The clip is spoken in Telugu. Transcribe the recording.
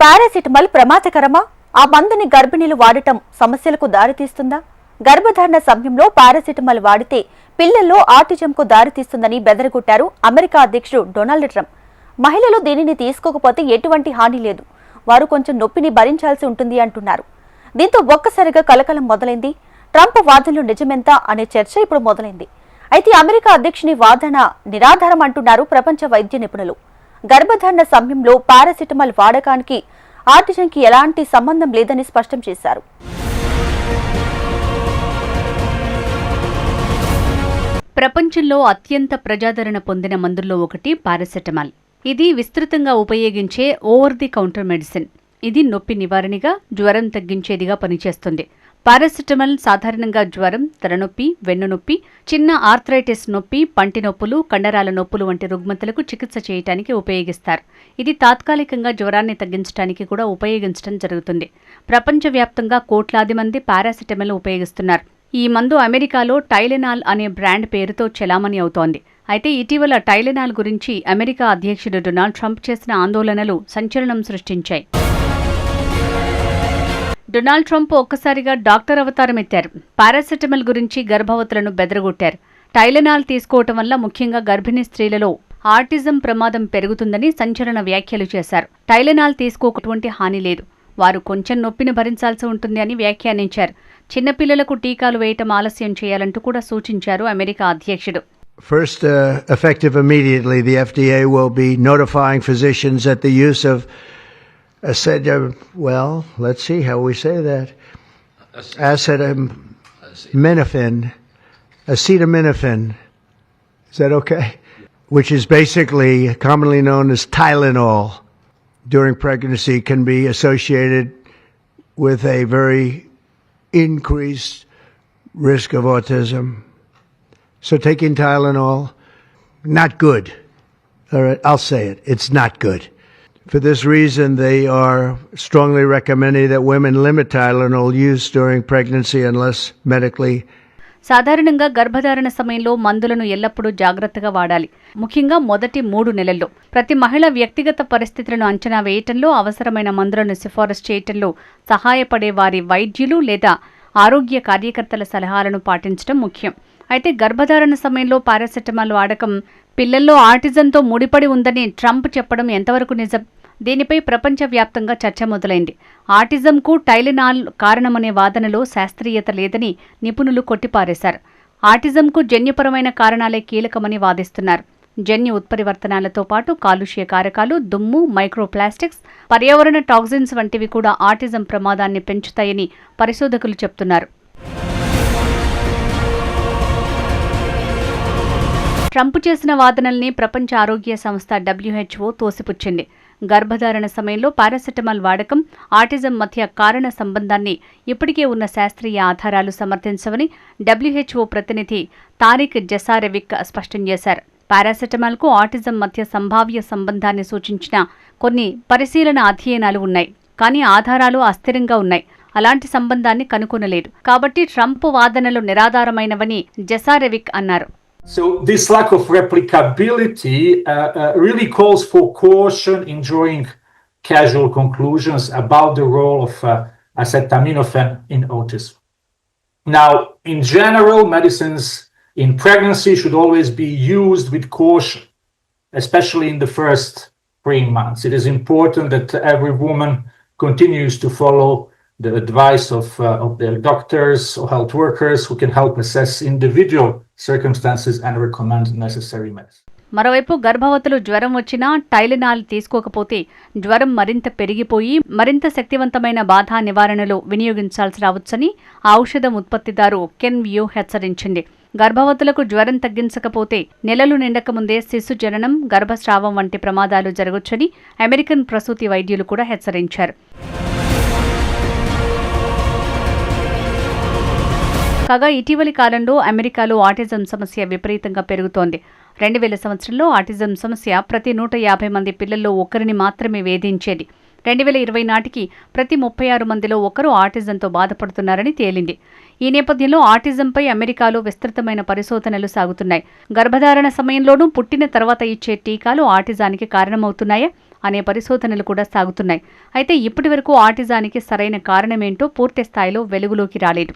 పారాసిటమాల్ ప్రమాదకరమా? ఆ మందుని గర్భిణీలు వాడటం సమస్యలకు దారితీస్తుందా? గర్భధారణ సమయంలో పారాసిటమాల్ వాడితే పిల్లల్లో ఆటిజంకు దారితీస్తుందని బెదరగొట్టారు అమెరికా అధ్యక్షుడు డొనాల్డ్ ట్రంప్. మహిళలు దీనిని తీసుకోకపోతే ఎటువంటి హాని లేదు. వారు కొంచెం నొప్పిని భరించాల్సి ఉంటుంది అంటున్నారు. దీంతో ఒక్కసారిగా కలకలం మొదలైంది. ట్రంప్ వాదనలు నిజమెంత అనే చర్చ ఇప్పుడు మొదలైంది. అయితే అమెరికా అధ్యక్షుని వాదన నిరాధారం అంటున్నారు ప్రపంచ వైద్య నిపుణులు. గర్భధారణ సమయంలో పారాసిటమాల్ వాడకానికి ఆర్టిజన్కి ఎలాంటి సంబంధం లేదని స్పష్టం చేశారు. ప్రపంచంలో అత్యంత ప్రజాదరణ పొందిన మందుల్లో ఒకటి పారాసెటమాల్. ఇది విస్తృతంగా ఉపయోగించే ఓవర్ ది కౌంటర్ మెడిసిన్. ఇది నొప్పి నివారణగా జ్వరం తగ్గించేదిగా పనిచేస్తుంది. పారాసిటమల్ సాధారణంగా జ్వరం తలనొప్పి వెన్నునొప్పి చిన్న ఆర్థరైటిస్ నొప్పి పంటి నొప్పులు కండరాల నొప్పులు వంటి రుగ్మతలకు చికిత్స చేయడానికి ఉపయోగిస్తారు. ఇది తాత్కాలికంగా జ్వరాన్ని తగ్గించడానికి కూడా ఉపయోగించడం జరుగుతుంది. ప్రపంచవ్యాప్తంగా కోట్లాది మంది పారాసిటమల్ ఉపయోగిస్తున్నారు. ఈ మందు అమెరికాలో టైలెనాల్ అనే బ్రాండ్ పేరుతో చెలామణి అవుతోంది. అయితే ఇటీవల టైలెనాల్ గురించి అమెరికా అధ్యక్షుడు డొనాల్డ్ ట్రంప్ చేసిన ఆందోళనలు సంచలనం సృష్టించాయి. డొనాల్డ్ ట్రంప్ ఒక్కసారిగా డాక్టర్ అవతారం ఎత్తారు పారాసెటమాల్ గురించి గర్భవతులను బెదరగొట్టారు. టైలెనాల్ తీసుకోవటం వల్ల ముఖ్యంగా గర్భిణీ స్త్రీలలో ఆర్టిజం ప్రమాదం పెరుగుతుందని సంచలన వ్యాఖ్యలు చేశారు. టైలెనాల్ తీసుకోకటువంటి హాని లేదు. వారు కొంచెం నొప్పిని భరించాల్సి ఉంటుంది అని వ్యాఖ్యానించారు. చిన్నపిల్లలకు టీకాలు వేయటం ఆలస్యం చేయాలంటూ కూడా సూచించారు అమెరికా అధ్యక్షుడు. First, uh, effective immediately, the FDA will be notifying physicians that the use of acet- uh, well, let's see how we say that. Acetaminophen, um, acetaminophen. Is that okay? Which is basically commonly known as Tylenol during pregnancy can be associated with a very increased risk of autism. So taking Tylenol, not good. All right, I'll say it. It's not good. For this reason, they are strongly recommending that women limit Tylenol use during pregnancy unless medically సాధారణంగా గర్భధారణ సమయంలో మందులను ఎల్లప్పుడూ జాగ్రత్తగా వాడాలి. ముఖ్యంగా మొదటి మూడు నెలల్లో. ప్రతి మహిళ వ్యక్తిగత పరిస్థితులను అంచనా వేయటంలో అవసరమైన మందులను సిఫారసు చేయటంలో సహాయపడే వారి వైద్యులు లేదా ఆరోగ్య కార్యకర్తల సలహాలను పాటించడం ముఖ్యం. అయితే గర్భధారణ సమయంలో పారాసెటమాల్ వాడకం పిల్లల్లో ఆటిజంతో ముడిపడి ఉందని ట్రంప్ చెప్పడం ఎంతవరకు నిజం? దీనిపై ప్రపంచవ్యాప్తంగా చర్చ మొదలైంది. ఆటిజంకు టైలినాల్ కారణమనే వాదనలో శాస్త్రీయత లేదని నిపుణులు కొట్టిపారేశారు. ఆటిజంకు జన్యుపరమైన కారణాలే కీలకమని వాదిస్తున్నారు. జన్యు ఉత్పరివర్తనాలతో పాటు కాలుష్య కారకాలు దుమ్ము మైక్రోప్లాస్టిక్స్ పర్యావరణ టాక్సిన్స్ వంటివి కూడా ఆటిజం ప్రమాదాన్ని పెంచుతాయని పరిశోధకులు చెప్తున్నారు. ట్రంప్ చేసిన వాదనల్ని ప్రపంచ ఆరోగ్య సంస్థ డబ్ల్యూహెచ్ఓ తోసిపుచ్చింది. గర్భధారణ సమయంలో పారాసెటమాల్ వాడకం ఆటిజం మధ్య కారణ సంబంధాన్ని ఇప్పటికే ఉన్న శాస్త్రీయ ఆధారాలు సమర్థించవని డబ్ల్యూహెచ్ఓ ప్రతినిధి తారిక్ జసారెవిక్ స్పష్టం చేశారు. పారాసెటమాల్కు ఆటిజం మధ్య సంభావ్య సంబంధాన్ని సూచించిన కొన్ని పరిశీలన అధ్యయనాలు ఉన్నాయి. కానీ ఆధారాలు అస్థిరంగా ఉన్నాయి. అలాంటి సంబంధాన్ని కనుగొనలేదు. కాబట్టి ట్రంప్ వాదనలు నిరాధారమైనవని జసారెవిక్ అన్నారు. So this lack of replicability uh, uh, really calls for caution in drawing casual conclusions about the role of uh, acetaminophen in autism. Now, in general, medicines in pregnancy should always be used with caution, especially in the first three months. It is important that every woman continues to follow the advice of, uh, of their doctors or health workers who can help assess individual circumstances and recommend necessary medicine. మరోవైపు గర్భవతులు జ్వరం వచ్చినా టైలినాల్ తీసుకోకపోతే జ్వరం మరింత పెరిగిపోయి మరింత శక్తివంతమైన బాధ నివారణలో వినియోగించాల్సి రావచ్చని ఔషధం ఉత్పత్తిదారు కెన్ వ్యూ హెచ్చరించింది గర్భవతులకు జ్వరం తగ్గించకపోతే నెలలు నిండక ముందే శిశు జననం గర్భస్రావం వంటి ప్రమాదాలు జరగొచ్చని అమెరికన్ ప్రసూతి వైద్యులు కూడా హెచ్చరించారు కాగా ఇటీవలి కాలంలో అమెరికాలో ఆటిజం సమస్య విపరీతంగా పెరుగుతోంది. రెండు వేల సంవత్సరంలో ఆటిజం సమస్య ప్రతి నూట యాభై మంది పిల్లల్లో ఒకరిని మాత్రమే వేధించేది. రెండు వేల ఇరవై నాటికి ప్రతి ముప్పై ఆరు మందిలో ఒకరు ఆటిజంతో బాధపడుతున్నారని తేలింది. ఈ నేపథ్యంలో ఆటిజంపై అమెరికాలో విస్తృతమైన పరిశోధనలు సాగుతున్నాయి. గర్భధారణ సమయంలోనూ పుట్టిన తర్వాత ఇచ్చే టీకాలు ఆటిజానికి కారణమవుతున్నాయా అనే పరిశోధనలు కూడా సాగుతున్నాయి. అయితే ఇప్పటి వరకు ఆటిజానికి సరైన కారణమేంటో పూర్తి స్థాయిలో వెలుగులోకి రాలేదు.